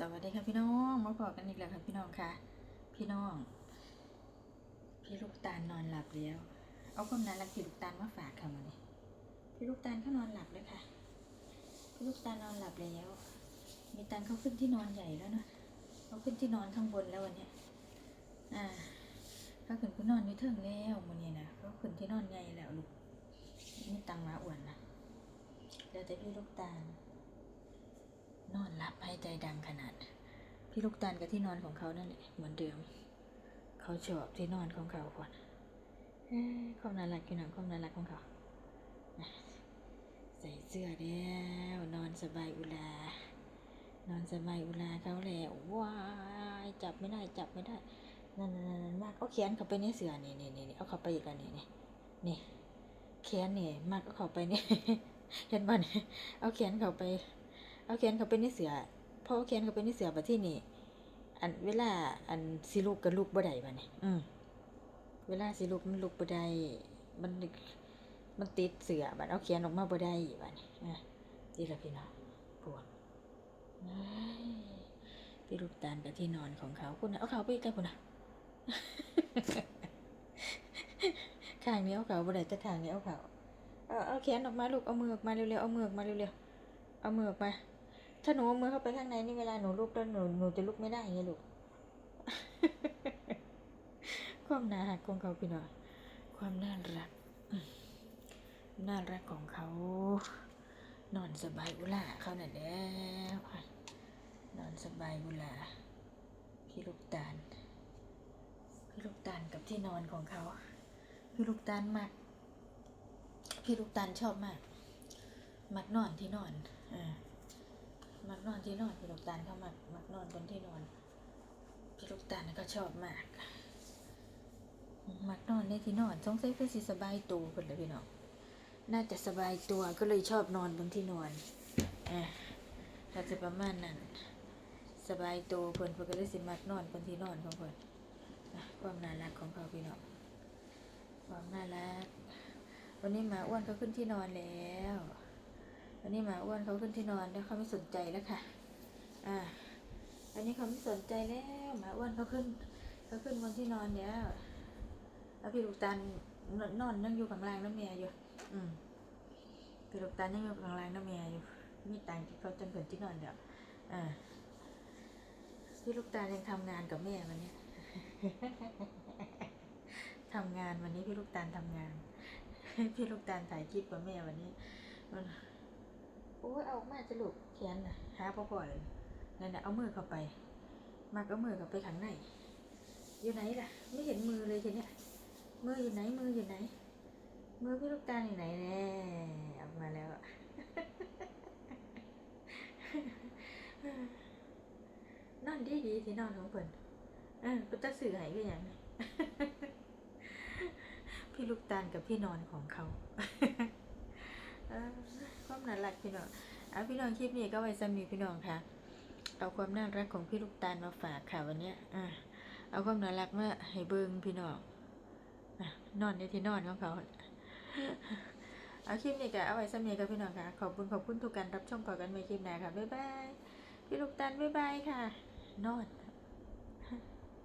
สวัสดีค่ะพี่น้องมาพอกันอีกแล้วค่ะพี่น้องค่ะ พี่น้อง พี่ลูกตาลนอนหลับแล้ว เอาความน่ารักพี่ลูกตาลมาฝากค่ะมันนี้พี่ลูกตาลเขานอนหลับเลยค่ะ พี่ลูกตาลนอนหลับแล้ว มีตังเขาขึ้นที่นอนใหญ่แล้วเนอะเขาขึ้นที่นอนข้างบนแล้ววันเนี้ยอ่าเขาขึ้นที่นอนนี่เทิงแล้วมันนี้นะเขาขึ้นที่นอนใหญ่แล้วลูกมีตังมาอ้วนนะเดี๋ยวแต่พี่ลูกตาล นอนหลับให้ใจดังขนาด พี่ลูกตาลกับที่นอนของเขานั่นแหละเหมือนเดิม เขาชอบที่นอนของเขาก่อนเอ้ยความน่ารักอยู่หนังความน่ารักของเขาใส่เสื้อแล้วนอนสบายอุลานอนสบายอุลาเขาแล้วว้ายจับไม่ได้จับไม่ได้นั่นนั่นนั่นมากเอาแขนเข้าไปในเสื้อนี่นี่นี่นี่เอาเข้าไปอีกแล้วนี่นี่นี่แขนนี่มากเอาเข้าไปนี่เห็นบ่เนี่ยเอาแขนเข้าไป เอาแขนเขาไปในเสือพอเอาแขนเขาไปในเสือบัดที่นี่อันเวลาอันสิลูกกับลูกบ่ได้บัดนี้อืมเวลาสิลูกมันลูกบ่ได้มันมันติดเสือบัดเอาแขนออกมาบ่ได้บัดนี้อะนี่ละพี่น้องปวดเอ้ยพี่ลูกตาลกับที่นอนของเขาคุณน่ะเอาเขาไปใกล้คุณน่ะข้างนี้เอาเขาบ่ได้แต่ข้างนี้เอาเขาเอาเอาแขนออกมาลูกเอามือออกมาเร็วๆเอามือออกมาเร็วๆเอามือออกมา ถ้าหนูเอามือเข้าไปข้างในนี่เวลาหนูลุกแล้วหนูหนูจะลุกไม่ได้ไงลูก ความน่ารักของเขาพี่น้อยความน่ารัก น่ารักของเขา นอนสบายอุลาเขาน่ะแล้วนอนสบายอุลาพี่ลูกตาลพี่ลูกตาลกับที่นอนของเขา พี่ลูกตาลมากพี่ลูกตาลชอบมาก มักนอนที่นอนอ่า มักนอนที่นอนพี่ลูกตาลเขามักมักนอนบนที่นอนพี่ลูกตาลก็ชอบมากมักนอนในที่นอนสงสัยเพื่อสิสบายตัวคนเลยพี่น้องน่าจะสบายตัวก็เลยชอบนอนบนที่นอนอ่าถ้าจะประมาณนั้นสบายตัวเพิ่นเพิ่นก็เลยสิมักนอนบนที่นอนของเพิ่นอะความน่ารักของเขาพี่น้องความน่ารักวันนี้หมาอ้วนเขาขึ้นที่นอนแล้ว วันนี้หมาอ้วนเขาขึ้นที่นอนแล้วเขาไม่สนใจแล้วค่ะ อ่า อันนี้เขาไม่สนใจแล้วหมาอ้วนเขาขึ้นเขาขึ้นบนที่นอนแล้วแล้วพี่ลูกตาลนนอนนั่งอยู่ข้างล่างน้ำเมียอยู่ อืมพี่ลูกตาลยังอยู่ข้างล่างน้ำเมียอยู่มีตังค์ที่เขาจนถึงที่นอนเดี๋ยวอ่าพี่ลูกตาลยังทำงานกับแม่วันนี้ทำงานวันนี้พี่ลูกตาลทำงาน พี่ลูกตาลถ่ายคลิปกับแม่วันนี้มัน โอ้ยเอาออกมาจะลูกแขนนะหาพ่อพ่อเลยนั่นนะเอามือเข้าไป มากเอามือเข้าไปข้างในอยู่ไหนล่ะ ไม่เห็นมือเลยทีเนี้ยมืออยู่ไหนมืออยู่ไหน มือพี่ลูกตาอยู่ไหนแน่ออกมาแล้วนอนดีดีที่นอนของเพิ่นเออเป็นตาสื่อใหายก็อย่างพี่ลูกตาลกับพี่นอนของเขา ความน่ารักพี่น้องเอาพี่น้องคลิปนี้ก็ไว้สำหรับพี่น้องค่ะ เอาความน่ารักของพี่ลูกตาลมาฝากค่ะวันเนี้ยอะเอาความน่ารักมาให้เบิ่งพี่น้องนอนในที่นอนของเขาเอาคลิปนี้ก็เอาไว้สำหรับกับพี่น้องค่ะ ขอบคุณขอบคุณทุกการรับชมก่อนกันใหม่คลิปหน้าค่ะบ๊ายบายพี่ลูกตาลบ๊ายบายค่ะ นอน